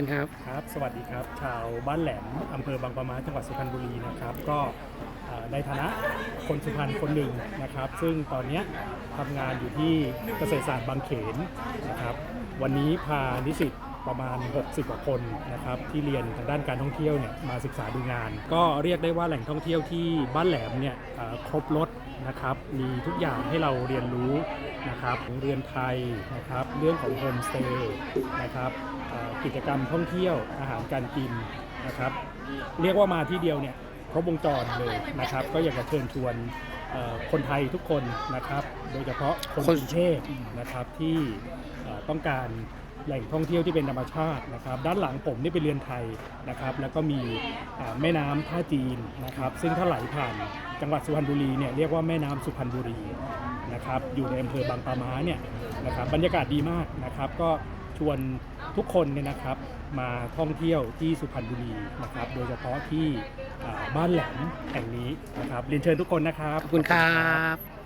ชิญครับครับสวัสดีครับ ชาวบ้านแหลมอำเภอบางปะมาจังหวัดสุพรรณบุรีนะครับ ก็ในฐานะคนสุพรรณคนหนึ่งนะครับ ซึ่งตอนนี้ทำงานอยู่ที่เกษตรศาสตร์บางเขนนะครับ วันนี้พานิสิต ประมาณ 60กว่าคนนะครับที่เรียนทางด้านการท่องเที่ยวเนี่ยมาศึกษาดูงาน ก็เรียกได้ว่าแหล่งท่องเที่ยวที่บ้านแหลมเนี่ยครบรถนะครับมีทุกอย่างให้เราเรียนรู้นะครับของเรือนไทยนะครับเรื่องของโฮมสเตย์นะครับกิจกรรมท่องเที่ยวอาหารการกินนะครับเรียกว่ามาที่เดียวเนี่ยครบวงจรเลยนะครับ ก็อยากจะเชิญชวนคนไทยทุกคนนะครับ โดยเฉพาะคนกรุงเทพนะครับที่ ต้องการแหล่งท่องเที่ยวที่เป็นธรรมชาตินะครับ ด้านหลังผมนี่เป็นเรือนไทยนะครับ แล้วก็มีแม่น้ำท่าจีนนะครับ ซึ่งถ้าไหลผ่านจังหวัดสุพรรณบุรีเนี่ยเรียกว่าแม่น้ำสุพรรณบุรีนะครับอยู่ในอำเภอบางปะมาเนี่ยนะครับบรรยากาศดีมากนะครับ ก็ชวนทุกคนเนี่ยนะครับมาท่องเที่ยวที่สุพรรณบุรีนะครับ โดยเฉพาะที่บ้านแหลมแห่งนี้นะครับเรียนเชิญทุกคนนะครับขอบคุณครับ